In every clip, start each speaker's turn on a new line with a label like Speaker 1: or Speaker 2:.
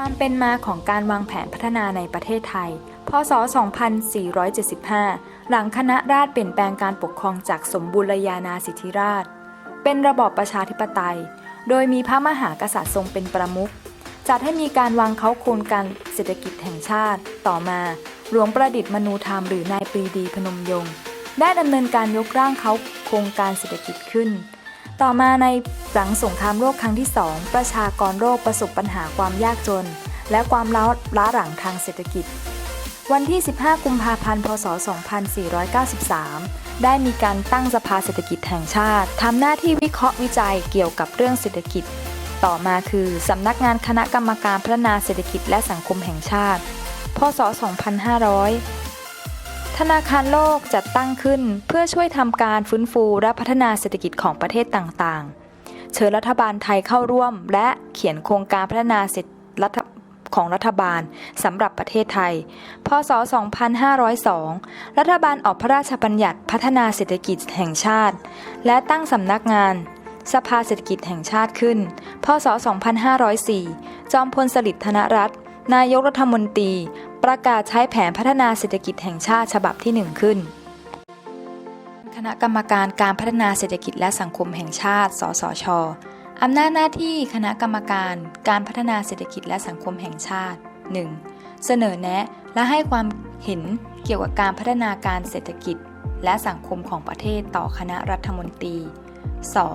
Speaker 1: ความเป็นมาของการวางแผนพัฒนาในประเทศไทย พศ 2475 หลังคณะราษฎรเปลี่ยนแปลงการปกครองจากสมบูรณาญาสิทธิราช เป็นระบอบประชาธิปไตย โดยมีพระมหากษัตริย์ทรงเป็นประมุข จัดให้มีการวางเขาโครงการเศรษฐกิจแห่งชาติ ต่อมา หลวงประดิษฐ์มนูธรรมหรือนายปรีดีพนมยงค์ได้ดำเนินการยกร่างเขาโครงการเศรษฐกิจขึ้น ต่อมาในหลังสงครามโลกครั้งที่สองประชากรโลกประสบปัญหาความยากจน และความล้าล้าหลังทางเศรษฐกิจ วันที่ 15 กุมภาพันธ์ พศ 2493 ได้มีการตั้งสภาเศรษฐกิจแห่งชาติทำหน้าที่วิเคราะห์วิจัยเกี่ยวกับเรื่องเศรษฐกิจ ต่อมาคือสำนักงานคณะกรรมการพัฒนาเศรษฐกิจและสังคมแห่งชาติ พศ 2500 ธนาคารโลกจัดตั้งขึ้นเพื่อช่วยทำการฟื้นฟูและพัฒนาเศรษฐกิจของประเทศต่างๆ เชิญรัฐบาลไทยเข้าร่วม และเขียนโครงการพัฒนาเศรษฐของรัฐบาลสำหรับประเทศไทย พศ 2502 รัฐบาลออกพระราชบัญญัติพัฒนาเศรษฐกิจแห่งชาติ และตั้งสำนักงาน สภาเศรษฐกิจแห่งชาติขึ้น พศ 2504 จอมพลสฤษดิ์ธนรัตน์นายกรัฐมนตรีประกาศใช้แผนพัฒนาเศรษฐกิจแห่งชาติฉบับที่ 1 ขึ้น คณะกรรมการการพัฒนาเศรษฐกิจและสังคมแห่งชาติ สสช อำนาจหน้าที่คณะกรรมการการพัฒนาเศรษฐกิจและสังคมแห่งชาติ 1. เสนอแนะและให้ความเห็นเกี่ยวกับการพัฒนาการเศรษฐกิจ และสังคมของประเทศต่อคณะรัฐมนตรี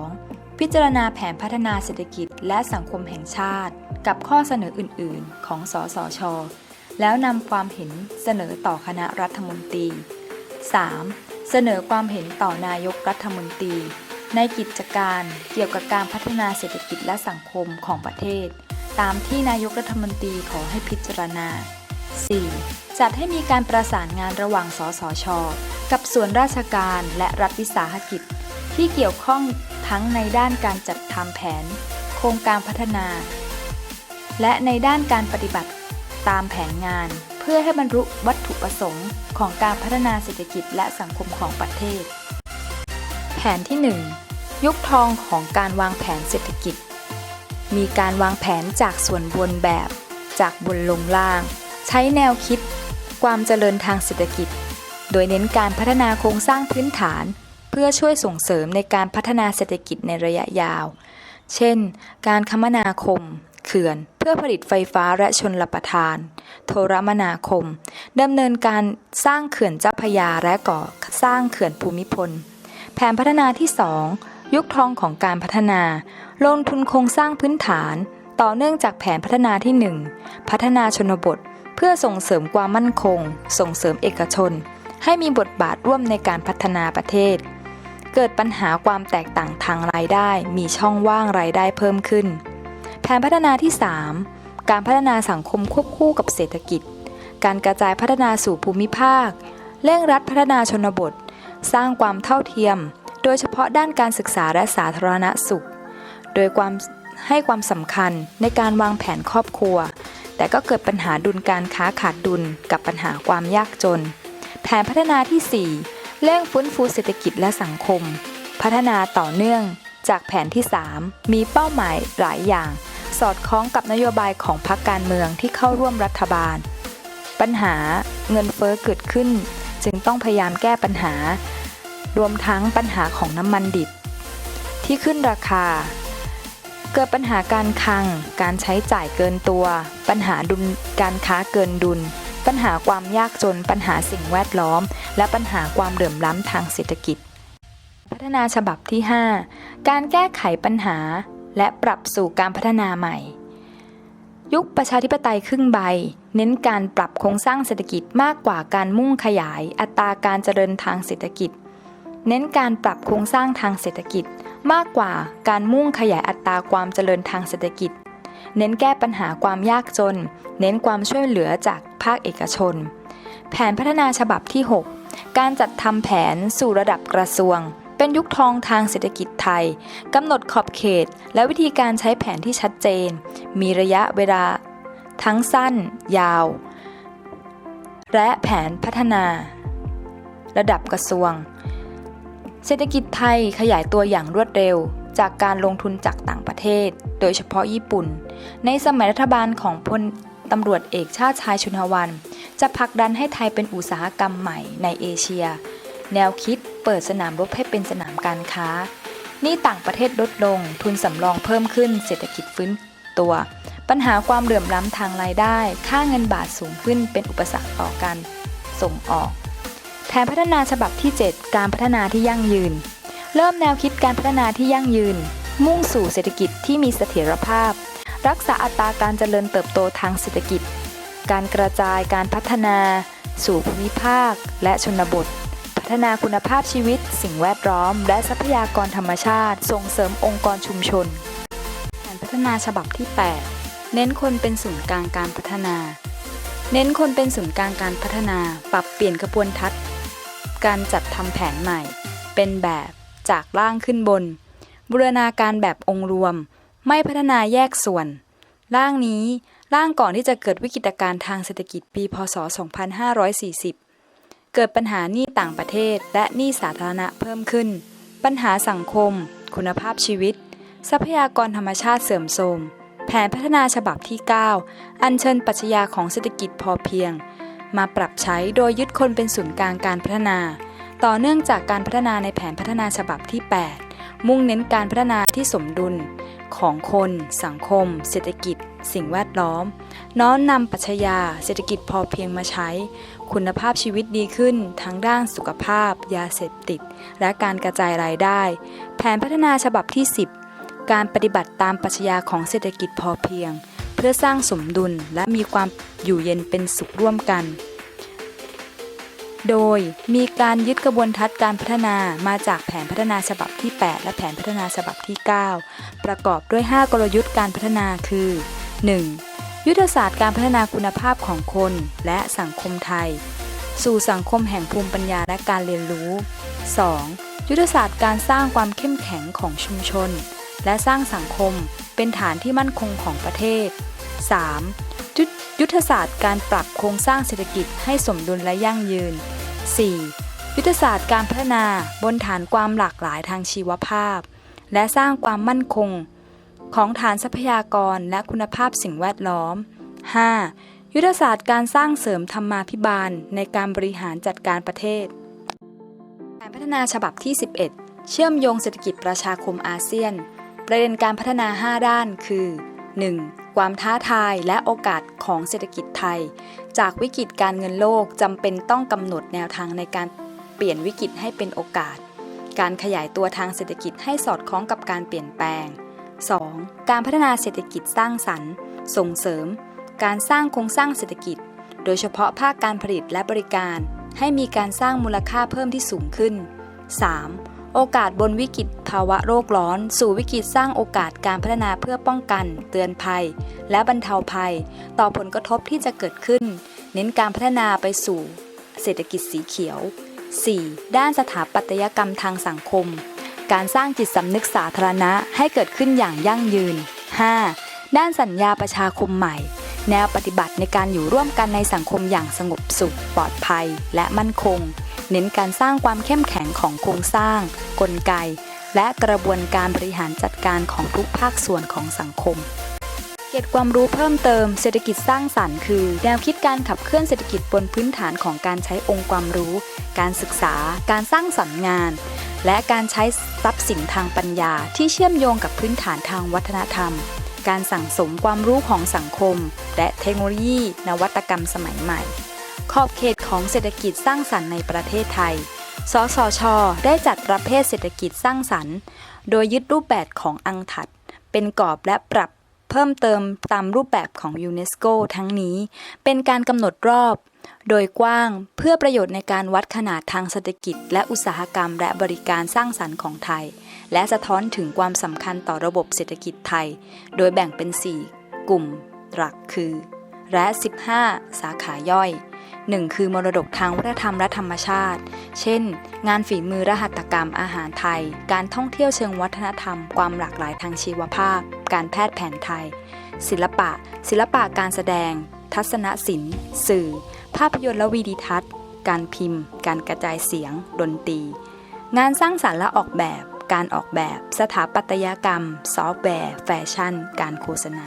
Speaker 1: 2. พิจารณาแผนพัฒนาเศรษฐกิจและสังคมแห่งชาติ กับข้อเสนออื่น ๆ ของสสช แล้วนำความเห็นเสนอต่อคณะรัฐมนตรี 3. เสนอความเห็นต่อนายกรัฐมนตรี ในกิจการเกี่ยวกับการพัฒนาเศรษฐกิจและสังคมของประเทศ ตามที่นายกรัฐมนตรีขอให้พิจารณา 4. จัดให้มีการประสานงานระหว่างสสช กับส่วนราชการและรัฐวิสาหกิจ ที่เกี่ยวข้องทั้งในด้านการจัดทำแผน โครงการพัฒนา และในด้านการปฏิบัติ ตามแผนงาน เพื่อให้บรรลุวัตถุประสงค์ของการพัฒนาเศรษฐกิจและสังคมของประเทศ แผนที่ 1 ยุคทองของการวางแผนเศรษฐกิจ มีการวางแผนจากส่วนบนแบบ จากบนลงล่าง ใช้แนวคิด ความเจริญทางเศรษฐกิจ โดยเน้นการพัฒนาโครงสร้างพื้นฐาน เพื่อช่วยส่งเสริมในการพัฒนาเศรษฐกิจในระยะยาว เช่น การคมนาคม เขื่อน เพื่อผลิตไฟฟ้าและชนลประทาน โทรมนาคมดำเนินการสร้างเขื่อนเจ้าพยาและก่อสร้างเขื่อนภูมิพล แผนพัฒนาที่ 2 ยุคทองของการพัฒนา ลงทุนโครงสร้างพื้นฐาน ต่อเนื่องจากแผนพัฒนาที่ 1 พัฒนาชนบท เพื่อส่งเสริมความมั่นคง ส่งเสริมเอกชน ให้มีบทบาทร่วมในการพัฒนาประเทศเกิดปัญหาความแตกต่างทางรายได้ มีช่องว่างรายได้เพิ่มขึ้น แผนพัฒนาที่ 3 การพัฒนาสังคมควบคู่กับเศรษฐกิจ การกระจายพัฒนาสู่ภูมิภาค เร่งรัดพัฒนาชนบท สร้างความเท่าเทียม โดยเฉพาะด้านการศึกษาและสาธารณสุข โดยความให้ความสำคัญในการวางแผนครอบครัว แต่ก็เกิดปัญหาดุลการค้าขาดดุลกับปัญหาความยากจน แผนพัฒนาที่ 4 เร่งฟื้นฟูเศรษฐกิจและสังคม พัฒนาต่อเนื่องจากแผนที่ 3 มีเป้าหมายหลายอย่าง สอดคล้องกับนโยบายของพรรคการเมืองที่เข้าร่วมรัฐบาล ปัญหาเงินเฟ้อเกิดขึ้น จึงต้องพยายามแก้ปัญหา รวมทั้งปัญหาของน้ำมันดิบ ที่ขึ้นราคา เกิดปัญหาการคลัง การใช้จ่ายเกินตัว ปัญหาดุลการค้าเกินดุล ปัญหาความยากจน ปัญหาสิ่งแวดล้อม และปัญหาความเหลื่อมล้ำทางเศรษฐกิจ พัฒนาฉบับที่ 5 การแก้ไขปัญหา และปรับสู่การพัฒนาใหม่ ยุคประชาธิปไตยครึ่งใบ เน้นการปรับโครงสร้างเศรษฐกิจมากกว่าการมุ่งขยายอัตราการเจริญทางเศรษฐกิจ เน้นการปรับโครงสร้างทางเศรษฐกิจ มากกว่าการมุ่งขยายอัตราความเจริญทางเศรษฐกิจ เน้นแก้ปัญหาความยากจน เน้นความช่วยเหลือจากภาคเอกชน แผนพัฒนาฉบับที่ 6 การจัดทำแผนสู่ระดับกระทรวง เป็นยุคทองทางเศรษฐกิจไทยกำหนดขอบเขต และวิธีการใช้แผนที่ชัดเจน มีระยะเวลา ทั้งสั้น ยาว และแผนพัฒนา ระดับกระทรวง เศรษฐกิจไทยขยายตัวอย่างรวดเร็วจากการลงทุนจากต่างประเทศ โดยเฉพาะญี่ปุ่น ในสมัยรัฐบาลของพลตำรวจเอกชาติชายชุนหวัน จะผลักดันให้ไทยเป็นอุตสาหกรรมใหม่ในเอเชีย แนวคิด เปิดสนามรบให้เป็นสนามการค้า นี้ต่างประเทศลดลง ทุนสำรองเพิ่มขึ้น เศรษฐกิจฟื้นตัว ปัญหาความเหลื่อมล้ำทางรายได้ ค่าเงินบาทสูงขึ้นเป็นอุปสรรคต่อการส่งออก แผนพัฒนาฉบับที่ 7 การพัฒนาที่ยั่งยืน เริ่มแนวคิดการพัฒนาที่ยั่งยืน มุ่งสู่เศรษฐกิจที่มีเสถียรภาพ รักษาอัตราการเจริญเติบโตทางเศรษฐกิจ การกระจายการพัฒนา สู่ภูมิภาค และชนบท พัฒนาคุณภาพชีวิต สิ่งแวดล้อม และทรัพยากรธรรมชาติ ส่งเสริมองค์กรชุมชนแผนพัฒนาฉบับที่ 8 เน้นคนเป็นศูนย์กลางการพัฒนา เน้นคนเป็นศูนย์กลางการพัฒนา ปรับเปลี่ยนกระบวนทัศน์ การจัดทำแผนใหม่ เป็นแบบจากล่างขึ้นบน บูรณาการแบบองค์รวม ไม่พัฒนาแยกส่วน ร่างนี้ร่างก่อนที่จะเกิดวิกฤตการณ์ทางเศรษฐกิจปี พศ 2540 เกิดปัญหาหนี้ต่างประเทศ และหนี้สาธารณะเพิ่มขึ้น ปัญหาสังคม คุณภาพชีวิต ทรัพยากรธรรมชาติเสื่อมโทรม แผนพัฒนาฉบับที่ 9 อัญเชิญปรัชญาของเศรษฐกิจพอเพียง มาปรับใช้โดยยึดคนเป็นศูนย์กลางการพัฒนา ต่อเนื่องจากการพัฒนาในแผนพัฒนาฉบับที่ 8 มุ่งเน้นการพัฒนาที่สมดุลของคน สังคม เศรษฐกิจ สิ่งแวดล้อม น้อมนำปัชญาเศรษฐกิจพอเพียงมาใช้ คุณภาพชีวิตดีขึ้น ทั้งด้านสุขภาพ ยาเสพติด และการกระจายรายได้ แผนพัฒนาฉบับที่ 10 การปฏิบัติตามปรัชญาของเศรษฐกิจพอเพียง เพื่อสร้างสมดุลและมีความอยู่เย็นเป็นสุขร่วมกัน โดยมีการยึดกระบวนทัศน์การพัฒนามาจากแผนพัฒนาฉบับที่ 8 และแผนพัฒนาฉบับที่ 9 ประกอบด้วย 5 กลยุทธ์การพัฒนาคือ 1. ยุทธศาสตร์การพัฒนาคุณภาพของคนและสังคมไทย สู่สังคมแห่งภูมิปัญญาและการเรียนรู้ 2. ยุทธศาสตร์การสร้างความเข้มแข็งของชุมชน และสร้างสังคมเป็นฐานที่มั่นคงของประเทศ 3. ยุทธยุทธศาสตร์การปรับโครงสร้างเศรษฐกิจให้สมดุลและยั่งยืน 4. ยุทธศาสตร์การพัฒนาบนฐานความหลากหลายทางชีวภาพ และสร้างความมั่นคง ของฐานทรัพยากรและคุณภาพสิ่งแวดล้อม 5. ยุทธศาสตร์การสร้างเสริมธรรมาภิบาลในการบริหารจัดการประเทศแผนพัฒนาฉบับที่ 11 เชื่อมโยงเศรษฐกิจประชาคมอาเซียน ประเด็นการพัฒนา 5 ด้านคือ 1. ความท้าทายและโอกาสของเศรษฐกิจไทย จากวิกฤตการเงินโลกจำเป็นต้องกำหนดแนวทางในการเปลี่ยนวิกฤตให้เป็นโอกาส การขยายตัวทางเศรษฐกิจให้สอดคล้องกับการเปลี่ยนแปลง 2. การพัฒนาเศรษฐกิจสร้างสรรค์ ส่งเสริม การสร้างโครงสร้างเศรษฐกิจ โดยเฉพาะภาคการผลิตและบริการ ให้มีการสร้างมูลค่าเพิ่มที่สูงขึ้น 3. โอกาสบนวิกฤตภาวะโรคร้อน สู่วิกฤตสร้างโอกาสการพัฒนาเพื่อป้องกัน เตือนภัย และบรรเทาภัย ต่อผลกระทบที่จะเกิดขึ้น เน้นการพัฒนาไปสู่ เศรษฐกิจสีเขียว 4. ด้านสถาปัตยกรรมทางสังคม การสร้างจิตสำนึกสาธารณะให้เกิดขึ้นอย่างยั่งยืน 5. ด้านสัญญาประชาคมใหม่ แนวปฏิบัติในการอยู่ร่วมกันในสังคมอย่างสงบสุข ปลอดภัย และมั่นคง เน้นการสร้างความเข้มแข็งของโครงสร้าง กลไก และกระบวนการบริหารจัดการของทุกภาคส่วนของสังคมเกร็ดความรู้เพิ่มเติมเศรษฐกิจสร้างสรรค์คือ แนวคิดการขับเคลื่อนเศรษฐกิจบนพื้นฐานของการใช้องค์ความรู้ การศึกษา การสร้างสรรค์งาน และการใช้ทรัพย์สินทางปัญญาที่เชื่อมโยงกับพื้นฐานทางวัฒนธรรม การสั่งสมความรู้ของสังคม และเทคโนโลยี นวัตกรรมสมัยใหม่ ขอบเขตของเศรษฐกิจสร้างสรรค์ในประเทศไทย สสช ได้จัดประเภทเศรษฐกิจสร้างสรรค์ โดยยึดรูปแบบของอังถัด เป็นกรอบและปรับเพิ่มเติมตามรูปแบบของยูเนสโกทั้งนี้ เป็นการกำหนดรอบ โดยกว้างเพื่อประโยชน์ในการวัดขนาดทางเศรษฐกิจ และอุตสาหกรรม และบริการสร้างสรรค์ของไทย และสะท้อนถึงความสำคัญต่อระบบเศรษฐกิจไทย โดยแบ่งเป็น 4 กลุ่ม หลักคือ และ 15 สาขาย่อย 1. คือมรดกทางวัฒนธรรมและธรรมชาติ เช่น งานฝีมือรหัตกรรมอาหารไทย การท่องเที่ยวเชิงวัฒนธรรม ความหลากหลายทางชีวภาพ การแพทย์แผนไทย ศิลปะ ศิลปะการแสดง ทัศนศิลป์ สื่อ ภาพยนตร์และวีดิทัศน์ การพิมพ์ การกระจายเสียง ดนตรี งานสร้างสรรค์และออกแบบ การออกแบบ สถาปัตยกรรม ซอฟต์แวร์ แฟชั่น การโฆษณา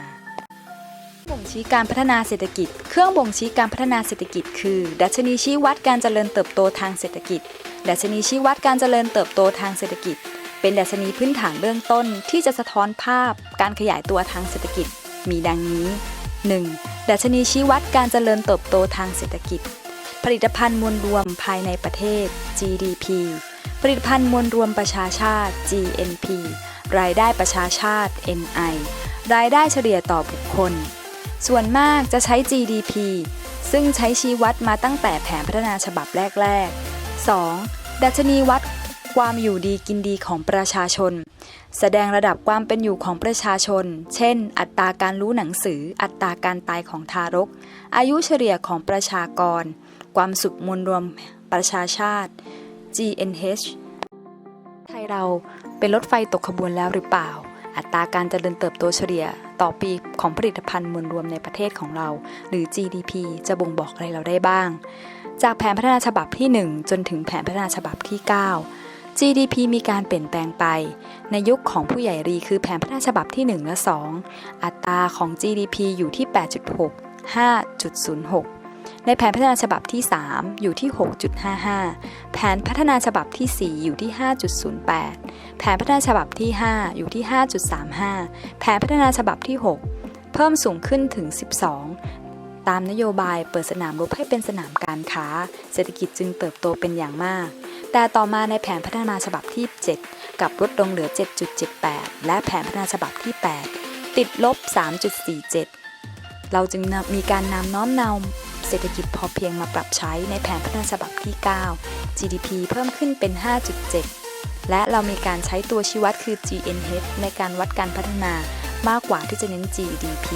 Speaker 1: บ่งชี้การพัฒนาเศรษฐกิจ เครื่องบ่งชี้การพัฒนาเศรษฐกิจ คือ ดัชนีชี้วัดการเจริญเติบโตทางเศรษฐกิจ ดัชนีชี้วัดการเจริญเติบโตทางเศรษฐกิจ เป็นดัชนีพื้นฐานเบื้องต้นที่จะสะท้อนภาพ การขยายตัวทางเศรษฐกิจ มีดังนี้ 1. ดัชนีชี้วัดการเจริญเติบโตทางเศรษฐกิจ ผลิตภัณฑ์มวลรวมภายในประเทศ GDP ผลิตภัณฑ์มวลรวมประชาชาติ GNP รายได้ประชาชาติ NI รายได้เฉลี่ยต่อบุคคล ส่วนมากจะใช้ GDP ซึ่งใช้ชี้วัดมาตั้งแต่แผนพัฒนาฉบับแรกๆ 2. ดัชนีวัด ความอยู่ดีกินดีของประชาชน แสดงระดับความเป็นอยู่ของประชาชน เช่น อัตราการรู้หนังสือ อัตราการตายของทารก อายุเฉลี่ยของประชากร ความสุขมวลรวมประชาชาติ GNH ไทยเราเป็นรถไฟตกขบวนแล้วหรือเปล่า อัตราการเจริญเติบโตเฉลี่ยต่อปีของผลิตภัณฑ์มวลรวมในประเทศของเรา หรือ GDP จะบ่งบอกอะไรเราได้บ้าง จากแผนพัฒนาฉบับที่ 1 จนถึงแผนพัฒนาฉบับที่ 9 GDP มีการเปลี่ยนแปลงไป ในยุคของผู้ใหญ่รีคือแผนพัฒนาฉบับที่ 1 และ 2 อัตราของ GDP อยู่ที่ 8.6 5.06 ในแผนพัฒนาฉบับที่ 3 อยู่ที่ 6.55 แผนพัฒนาฉบับที่ 4 อยู่ที่ 5.08 แผนพัฒนาฉบับที่ 5 อยู่ที่ 5.35 แผนพัฒนาฉบับที่ 6 เพิ่มสูงขึ้นถึง 12ตามนโยบายเปิดสนามรบให้เป็นสนามการค้า เศรษฐกิจจึงเติบโตเป็นอย่างมาก แต่ต่อมาในแผนพัฒนาฉบับที่ 7 กับลดลงเหลือ 7.78 และแผนพัฒนาฉบับที่ 8 ติดลบ 3.47 เราจึงมีการนำน้อมนำเศรษฐกิจพอเพียงมาปรับใช้ในแผนพัฒนาฉบับที่ 9 GDP เพิ่มขึ้นเป็น 5.7 และเรามีการใช้ตัวชี้วัดคือ GNH ในการวัดการพัฒนามากกว่าที่จะเน้น GDP